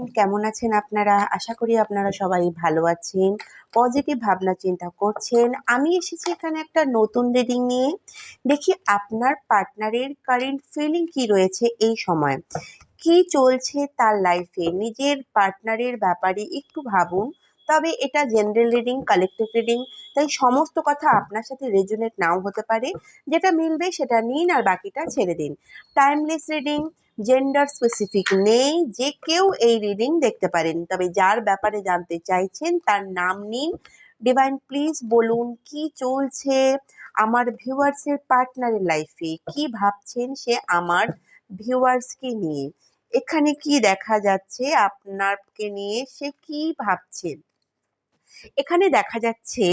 Friend কেমন আছেন আপনারা? আশা করি আপনারা সবাই ভালো আছেন। পজিটিভ ভাবনা চিন্তা করছেন। আমি এসেছি এখানে একটা নতুন রিডিং নিয়ে। দেখি আপনার পার্টনারের কারেন্ট ফিলিং কি রয়েছে এই সময়? কি চলছে তার লাইফে নিজের পার্টনারের ব্যাপারে একটু ভাবুন। তবে এটা জেনারেল রিডিং কালেকটিভ রিডিং তাই সমস্ত কথা আপনার সাথে রেজোনেট নাও হতে পারে। যেটা মিলবে সেটা নিন আর বাকিটা ছেড়ে দিন। টাইমলেস রিডিং জেন্ডার স্পেসিফিক নেই, যে কেউ এই রিডিং দেখতে পারেন। তবে যার ব্যাপারে জানতে চাইছেন, তার নাম নিন। ডিভাইন প্লিজ বলুন, কি চলছে আমার ভিউয়ার্সের পার্টনারের লাইফে কি ভাবছেন সে আমার ভিউয়ার্সকে নিয়ে? এখানে কি দেখা যাচ্ছে আপনাকে নিয়ে সে কি ভাবছেন এখানে দেখা যাচ্ছে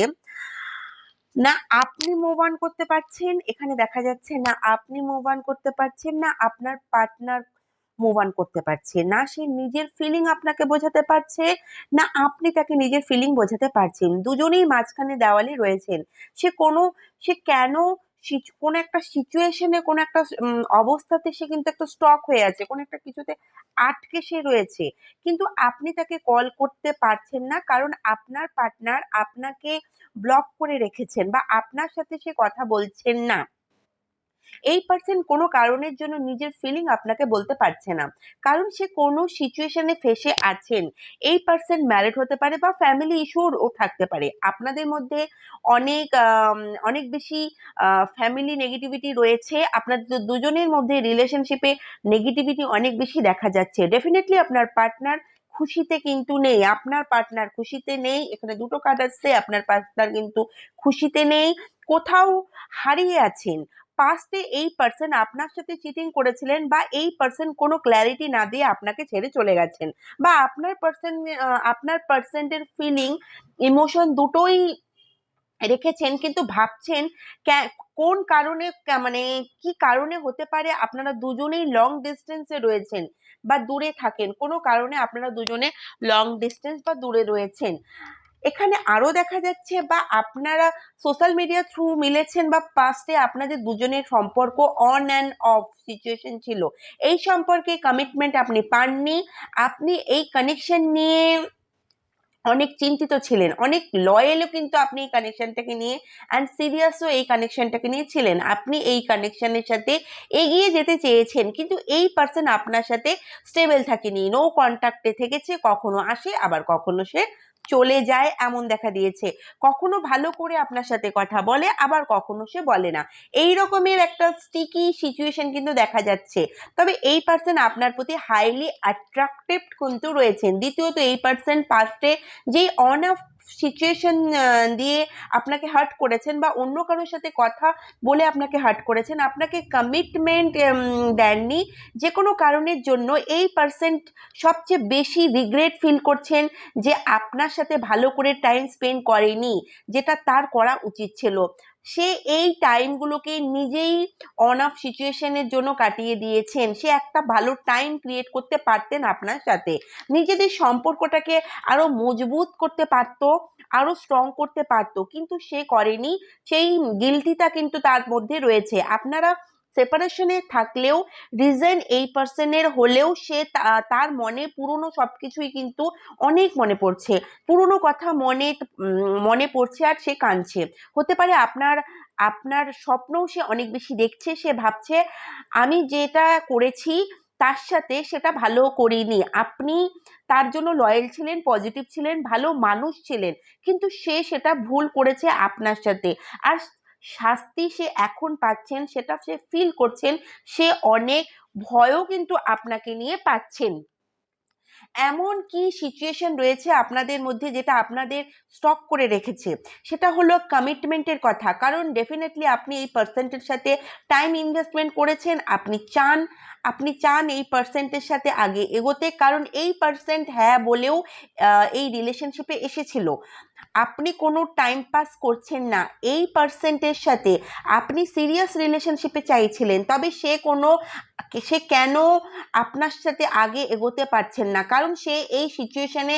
না আপনি মুভ অন করতে পারছেন, এখানে দেখা যাচ্ছে না আপনি মুভ অন করতে পারছেন, না আপনার পার্টনার মুভ অন করতে পারছে, না সে নিজের ফিলিং আপনাকে বোঝাতে পারছে, না আপনি তাকে নিজের ফিলিং বোঝাতে পারছেন। দুজনেই মাঝখানে দেওয়ালে রয়েছেন। সে কোনো, সে কেন কোনো একটা সিচুয়েশনে কোনো একটা অবস্থাতে সে কিন্তু একটা স্টক হয়ে আছে, কোনো একটা কিছুতে আটকে সে রয়েছে। কিন্তু আপনি তাকে কল করতে পারছেন না, কারণ আপনার পার্টনার আপনাকে ব্লক করে রেখেছেন বা আপনার সাথে সে কথা বলছেন না। এই পার্সন কোনো কারণের জন্য নিজের ফিলিং আপনাকে বলতে পারছে না। কারণ সে কোনো সিচুয়েশনে ফেসে আছেন। এই পার্সন ম্যারিড হতে পারে বা ফ্যামিলি ইস্যুও থাকতে পারে। আপনাদের মধ্যে অনেক অনেক বেশি ফ্যামিলি নেগেটিভিটি রয়েছে। আপনাদের দুজনের মধ্যে রিলেশনশিপে নেগেটিভিটি অনেক বেশি দেখা যাচ্ছে। ডেফিনেটলি আপনার পার্টনার খুশিতে কিন্তু নেই। আপনার পার্টনার খুশিতে নেই। এখানে দুটো কার্ড আসছে। আপনার পার্টনার কিন্তু খুশিতে নেই। কোথাও হারিয়ে আছেন। পাস্টে এই পার্সন আপনার সাথে চিটিং করেছিলেন বা এই পার্সন কোনো ক্ল্যারিটি না দিয়ে আপনাকে ছেড়ে চলে গেছেন বা আপনার পার্সন আপনার পার্সেন্টের ফিলিং ইমোশন দুটোই রেখেছেন কিন্তু ভাবছেন কোন কারণে মানে কি কারণে হতে পারে আপনারা দুজনেই লং ডিস্টেন্সে রয়েছেন বা দূরে থাকেন? কোনো কারণে আপনারা দুজনে লং ডিস্টেন্স বা দূরে রয়েছেন। এখানে আরও দেখা যাচ্ছে বা আপনারা সোশ্যাল মিডিয়া থ্রু মিলেছেন বা পাস্টে আপনাদের দুজনের সম্পর্ক অন অ্যান্ড অফ সিচুয়েশন ছিল। এই সম্পর্কে কমিটমেন্ট আপনি পাননি। আপনি এই কানেকশন নিয়ে অনেক চিন্তিত ছিলেন। অনেক লয়েলও কিন্তু আপনি এই কানেকশনটাকে নিয়ে অ্যান্ড সিরিয়াসও এই কানেকশনটাকে নিয়ে ছিলেন। আপনি এই কানেকশানের সাথে এগিয়ে যেতে চেয়েছেন, কিন্তু এই পার্সন আপনার সাথে স্টেবল থাকেনি। নো কন্ট্যাক্টে থেকেছে, কখনো আসে, আবার কখনো সে চলে যায় এমন দেখা দিয়েছে। কখনো ভালো করে আপনার সাথে কথা বলে, আবার কখনো সে বলে না। এই রকমের একটা স্টিকি সিচুয়েশন কিন্তু দেখা যাচ্ছে। তবে এই পার্সন আপনার প্রতি হাইলি অ্যাট্রাক্টিভ কিন্তু রয়েছেন। দ্বিতীয়ত এই পার্সন পাস্টে যেই অন অফ সিচুয়েশন দিয়ে আপনাকে হার্ট করেছেন বা অন্য কারোর সাথে কথা বলে আপনাকে হার্ট করেছেন, আপনাকে কমিটমেন্ট দেননি, যে কোনো কারণের জন্য এই পার্সেন্ট সবচেয়ে বেশি রিগ্রেট ফিল করছেন যে আপনার সাথে ভালো করে টাইম স্পেন্ড করেনি, যেটা তার করা উচিত ছিল। সে এই টাইমগুলোকে নিজেই অন অফ সিচুয়েশনের জন্য কাটিয়ে দিয়েছেন। সে একটা ভালো টাইম ক্রিয়েট করতে পারতেন আপনার সাথে। নিজেদের সম্পর্কটাকে আরও মজবুত করতে পারত আরও স্ট্রং করতে পারত, কিন্তু সে করেনি। সেই গিলটিটা কিন্তু তার মধ্যে রয়েছে। আপনারা সেপারেশনে থাকলেও রিজন এই পার্সনের হলেও সে তার মনে পুরনো সবকিছুই কিন্তু অনেক মনে পড়ছে। পুরনো কথা মনে মনে পড়ছে আর সে কাঁদছে। হতে পারে আপনার আপনার স্বপ্নও সে অনেক বেশি দেখছে, সে ভাবছে, আমি যেটা করেছি তার সাথে সেটা ভালো করিনি। আপনি তার জন্য লয়াল ছিলেন পজিটিভ ছিলেন, ভালো মানুষ ছিলেন, কিন্তু সে সেটা ভুল করেছে আপনার সাথে। আর শাস্তি সে এখন পাচ্ছেন, সেটা সে ফিল করছেন, সে অনেক ভয়ও কিন্তু আপনাকে নিয়ে পাচ্ছেন। এমন কি সিচুয়েশন রয়েছে আপনাদের মধ্যে যেটা আপনাদের স্টক করে রেখেছে? সেটা হলো কমিটমেন্টের কথা। কারণ ডেফিনেটলি আপনি এই পার্সেন্টের সাথে টাইম ইনভেস্টমেন্ট করেছেন, আপনি চান আপনি চান এই পার্সেন্টের সাথে আগে এগোতে। কারণ এই পার্সেন্ট হ্যাঁ বলেও এই রিলেশনশিপে এসেছিল। আপনি কোনো টাইম পাস করছেন না, এই পার্সেন্টের সাথে আপনি সিরিয়াস রিলেশনশিপে চাইছিলেন, তবে সে কোনো, সে কেন আপনার সাথে আগে এগোতে পারছেন না? কারণ সে এই সিচুয়েশানে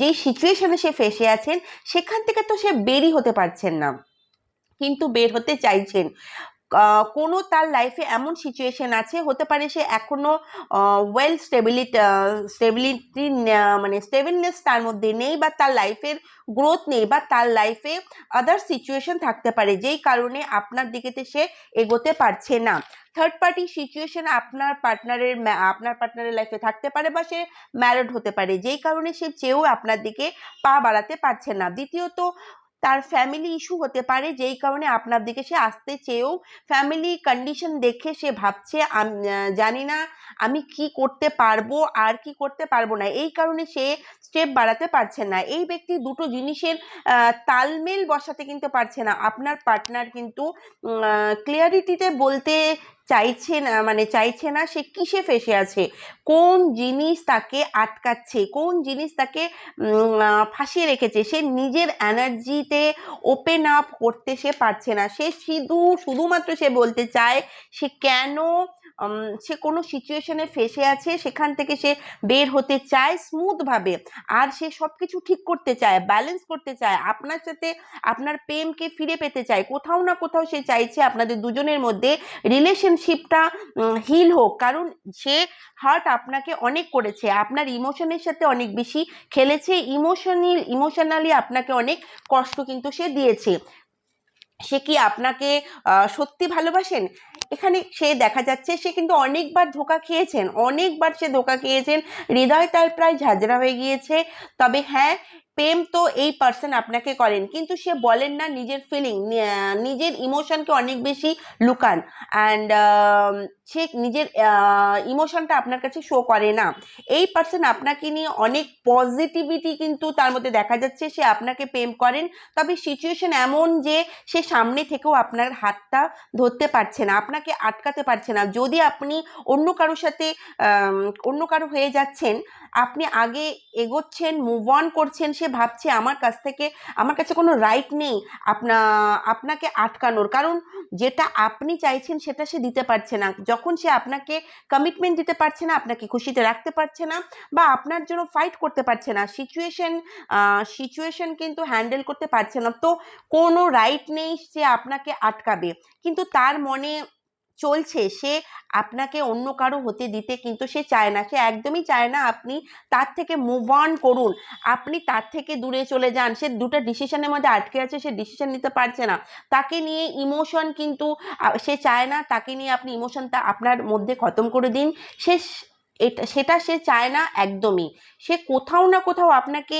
যেই সিচুয়েশানে সে ফেসে আছেন, সেখান থেকে তো সে বেরি হতে পারছেন না। কিন্তু বের হতে চাইছেন। কোনো তার লাইফে এমন সিচুয়েশন আছে, হতে পারে সে এখনও ওয়েল স্টেবিলিটি স্টেবিলিটি মানে স্টেবিলনেস তার মধ্যে নেই বা তার লাইফের গ্রোথ নেই বা তার লাইফে আদার সিচুয়েশন থাকতে পারে, যেই কারণে আপনার দিকেতে সে এগোতে পারছে না। থার্ড পার্টি সিচুয়েশন আপনার পার্টনারের আপনার পার্টনারের লাইফে থাকতে পারে বা সে ম্যারিড হতে পারে, যেই কারণে সে চেয়েও আপনার দিকে পা বাড়াতে পারছে না। দ্বিতীয়ত তার ফ্যামিলি ইস্যু হতে পারে, যেই কারণে আপনার দিকে সে আসতে চেয়েও ফ্যামিলি কন্ডিশন দেখে সে ভাবছে জানি না আমি কি করতে পারব আর কি করতে পারব না। এই কারণে সে স্টেপ বাড়াতে পারছে না। এই ব্যক্তি দুটো জিনিসের তালমেল বসাতে কিন্তু পারছে না। আপনার পার্টনার কিন্তু ক্লিয়ারিটিতে বলতে চাইছে না মানে চাইছে না সে কিসে ফেসে আছে? কোন জিনিস তাকে আটকাচ্ছে? কোন জিনিস তাকে ফাঁসিয়ে রেখেছে? সে নিজের এনার্জিতে ওপেন আপ করতে সে পারছে না। সে শুধু শুধুমাত্র সে বলতে চায়, সে কেন সে কোনো সিচুয়েশনে ফেসে আছে, সেখান থেকে সে বের হতে চায় স্মুথভাবে আর সে সব কিছু ঠিক করতে চায় ব্যালেন্স করতে চায়, আপনার সাথে আপনার প্রেমকে ফিরে পেতে চায়, কোথাও না কোথাও সে চাইছে আপনাদের দুজনের মধ্যে রিলেশনশিপটা হিল হোক। কারণ সে হার্ট আপনাকে অনেক করেছে, আপনার ইমোশনের সাথে অনেক বেশি খেলেছে ইমোশনাল ইমোশনালি আপনাকে অনেক কষ্ট কিন্তু সে দিয়েছে। সে কি আপনাকে সত্যি ভালোবাসেন? এখানে সে দেখা যাচ্ছে, সে কিন্তু অনেকবার ধোকা খেয়েছেন, অনেকবার সে ধোকা খেয়েছেন। হৃদয় তার প্রায় ঝাঁঝরা হয়ে গিয়েছে। তবে হ্যাঁ প্রেম তো এই পার্সন আপনাকে করেন, কিন্তু সে বলেন না নিজের ফিলিং নিজের ইমোশনকে অনেক বেশি লুকান। অ্যান্ড সে নিজের ইমোশনটা আপনার কাছে শো করে না। এই পার্সন আপনাকে নিয়ে অনেক পজিটিভিটি কিন্তু তার মধ্যে দেখা যাচ্ছে, সে আপনাকে প্রেম করেন। তবে সিচুয়েশন এমন যে সে সামনে থেকেও আপনার হাতটা ধরতে পারছে না, আপনাকে আটকাতে পারছে না। যদি আপনি অন্য কারোর সাথে অন্য কারও হয়ে যাচ্ছেন, আপনি আগে এগোচ্ছেন মুভ অন করছেন, সে ভাবছে আমার কাছ থেকে, আমার কাছে কোনো রাইট নেই, আপনা, আপনাকে আটকানোর। কারণ যেটা আপনি চাইছেন সেটা সে দিতে পারছে না। যখন সে আপনাকে কমিটমেন্ট দিতে পারছে না, আপনাকে খুশিতে রাখতে পারছে না বা আপনার জন্য ফাইট করতে পারছে না সিচুয়েশন সিচুয়েশন কিন্তু হ্যান্ডেল করতে পারছে না। তো কোনো রাইট নেই সে আপনাকে আটকাবে। কিন্তু তার মনে চলছে, সে আপনাকে অন্য কারও হতে দিতে কিন্তু সে চায় না। সে একদমই চায় না আপনি তার থেকে মুভ অন করুন। আপনি তার থেকে দূরে চলে যান। সে দুটো ডিসিশনের মধ্যে আটকে আছে, সে ডিসিশন নিতে পারছে না। তাকে নিয়ে ইমোশন কিন্তু সে চায় না। তাকে নিয়ে আপনি ইমোশনটা আপনার মধ্যে খতম করে দিন। সে এটা, সেটা সে চায় না একদমই। সে কোথাও না কোথাও আপনাকে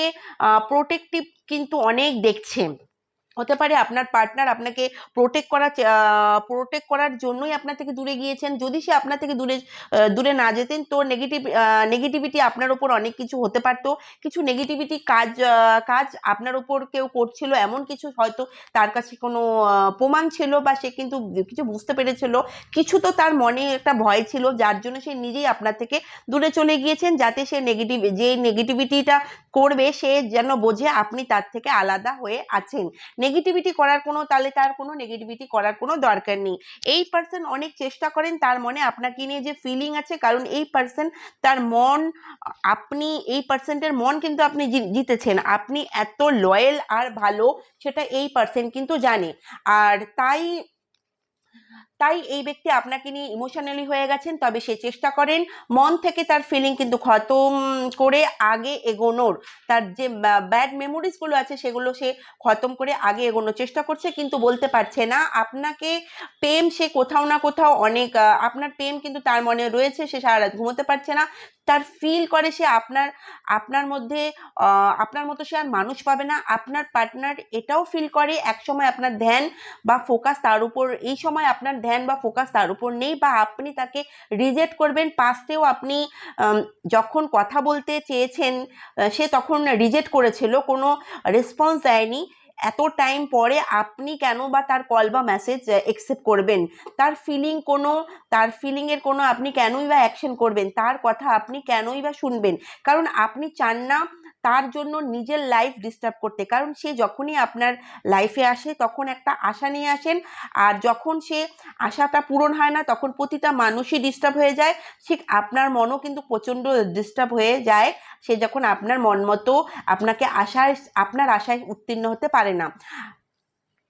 প্রোটেক্টিভ কিন্তু অনেক দেখছে। হতে পারে আপনার পার্টনার আপনাকে প্রোটেক্ট করার প্রোটেক্ট করার জন্যই আপনার থেকে দূরে গিয়েছেন। যদি সে আপনার থেকে দূরে দূরে না যেতেন তো নেগেটিভ নেগেটিভিটি আপনার ওপর অনেক কিছু হতে পারতো। কিছু নেগেটিভিটি কাজ কাজ আপনার ওপর কেউ করছিল, এমন কিছু হয়তো তার কাছে কোনো প্রমাণ ছিল বা সে কিন্তু কিছু বুঝতে পেরেছিল। কিছু তো তার মনে একটা ভয় ছিল, যার জন্য সে নিজেই আপনার থেকে দূরে চলে গিয়েছেন, যাতে সে নেগেটিভ যে নেগেটিভিটিটা করবে, সে যেন বোঝে আপনি তার থেকে আলাদা হয়ে আছেন। নেগেটিভিটি করার কোনো, তাহলে তার কোনো নেগেটিভিটি করার কোনো দরকার নেই। এই পার্সন অনেক চেষ্টা করেন তার মনে আপনাকে নিয়ে যে ফিলিং আছে, কারণ এই পার্সন তার মন, আপনি এই পার্সেন্টের মন কিন্তু আপনি জিতেছেন। আপনি এত লয়েল আর ভালো, সেটা এই পার্সন কিন্তু জানে। আর তাই তাই এই ব্যক্তি আপনাকে নিয়ে ইমোশনালি হয়ে গেছেন, তবে সে চেষ্টা করেন। মন থেকে তার ফিলিং কিন্তু খতম করে আগে এগোনোর। তার যে ব্যাড মেমোরিজগুলো আছে, সেগুলো সে খতম করে আগে এগোনোর চেষ্টা করছে, কিন্তু বলতে পারছে না। আপনাকে প্রেম সে কোথাও না কোথাও অনেক আপনার প্রেম কিন্তু তার মনে রয়েছে, সে সারা রাত ঘুমোতে পারছে না। তার ফিল করে সে আপনার আপনার মধ্যে আপনার মতো সে আর মানুষ পাবে না। আপনার পার্টনার এটাও ফিল করে, একসময় আপনার ধ্যান বা ফোকাস তার উপর, এই সময় আপনার ধ্যান বা ফোকাস তার উপর নেই বা আপনি তাকে রিজেক্ট করবেন। পাস্টেও আপনি যখন কথা বলতে চেয়েছেন সে তখন রিজেক্ট করেছিল, কোনো রেসপন্স দেয়নি। এত টাইম পরে আপনি কেন বা তার কল বা মেসেজ একসেপ্ট করবেন? তার ফিলিং কোনো, তার ফিলিংয়ের কোনো আপনি কেনই বা অ্যাকশন করবেন? তার কথা আপনি কেনই বা শুনবেন? কারণ আপনি চান না তার জন্য নিজের লাইফ ডিস্টার্ব করতে। কারণ সে যখনই আপনার লাইফে আসে, তখন একটা আশা নিয়ে আসেন। আর যখন সে আশাটা পূরণ হয় না, তখন প্রতিটা মানুষই ডিস্টার্ব হয়ে যায়। ঠিক আপনার মনও কিন্তু প্রচণ্ড ডিস্টার্ব হয়ে যায়। সে যখন আপনার মন মতো আপনাকে আশায়, আপনার আশায় উত্তীর্ণ হতে পারে না।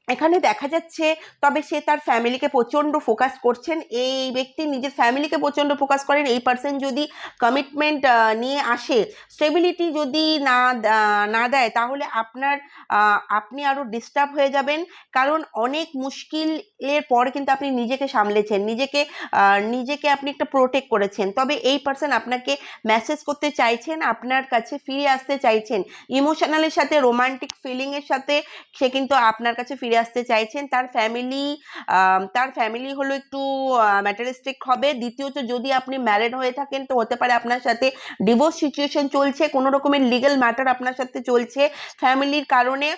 এখানে দেখা যাচ্ছে তবে সে তার ফ্যামিলিকে প্রচণ্ড ফোকাস করছেন। এই ব্যক্তি নিজের ফ্যামিলিকে প্রচণ্ড ফোকাস করেন। এই পার্সন যদি কমিটমেন্ট নিয়ে আসে স্টেবিলিটি যদি না না দেয়, তাহলে আপনার আপনি আরও ডিস্টার্ব হয়ে যাবেন। কারণ অনেক মুশকিলের পর কিন্তু আপনি নিজেকে সামলেছেন। নিজেকে নিজেকে আপনি একটা প্রোটেক্ট করেছেন। তবে এই পার্সন আপনাকে মেসেজ করতে চাইছেন, আপনার কাছে ফিরে আসতে চাইছেন। ইমোশনালের সাথে রোমান্টিক ফিলিংয়ের সাথে সে কিন্তু আপনার কাছে ফিরে আসতে চাইছেন, তার ফ্যামিলি তার ফ্যামিলি হলো একটু ম্যাটারিস্টিক হবে। দ্বিতীয়ত, যদি আপনি ম্যারিড হয়ে থাকেন, তো হতে পারে আপনার সাথে ডিভোর্স সিচুয়েশন চলছে, কোনো রকমের লিগ্যাল ম্যাটার আপনার সাথে চলছে। ফ্যামিলির কারণে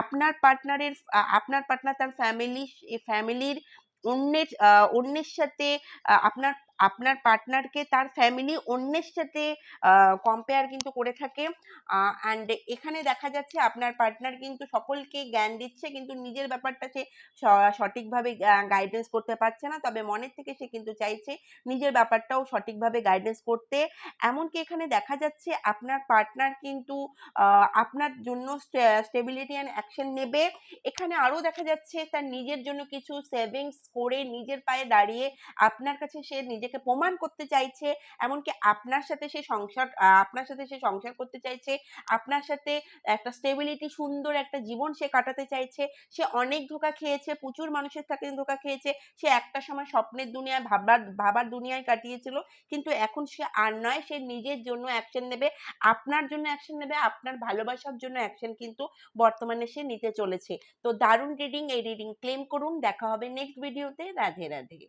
আপনার পার্টনারের আপনার পার্টনার তার ফ্যামিলি ফ্যামিলির অন্যের অন্যের সাথে আপনার আপনার পার্টনারকে তার ফ্যামিলি অন্যের সাথে কম্পেয়ার কিন্তু করে থাকে। অ্যান্ড এখানে দেখা যাচ্ছে আপনার পার্টনার কিন্তু সকলকে জ্ঞান দিচ্ছে, কিন্তু নিজের ব্যাপারটা সে সঠিকভাবে গাইডেন্স করতে পারছে না। তবে মনের থেকে সে কিন্তু চাইছে নিজের ব্যাপারটাও সঠিকভাবে গাইডেন্স করতে। এমনকি এখানে দেখা যাচ্ছে আপনার পার্টনার কিন্তু আপনার জন্য স্টেবিলিটি অ্যান্ড অ্যাকশন নেবে। এখানে আরও দেখা যাচ্ছে তার নিজের জন্য কিছু সেভিংস করে নিজের পায়ে দাঁড়িয়ে আপনার কাছে সে নিজেকে প্রমাণ করতে চাইছে, এমনকি আপনার সাথে সে সংসার আপনার সাথে সে সংসার করতে চাইছে, আপনার সাথে একটা স্টেবিলিটি সুন্দর একটা জীবন সে কাটাতে চাইছে, সে অনেক ধোকা খেয়েছে, প্রচুর মানুষের সাথে ধোকা খেয়েছে, সে একটা সময় স্বপ্নের দুনিয়ায় ভাবার ভাবার দুনিয়ায় কাটিয়েছিল, কিন্তু এখন সে আর নয়, সে নিজের জন্য অ্যাকশন নেবে, আপনার জন্য অ্যাকশন নেবে, আপনার ভালোবাসার জন্য অ্যাকশন কিন্তু বর্তমানে সে নিতে চলেছে। তো দারুণ রিডিং এই রিডিং ক্লেম করুন, দেখা হবে নেক্সট ভিডিওতে রাধে রাধে।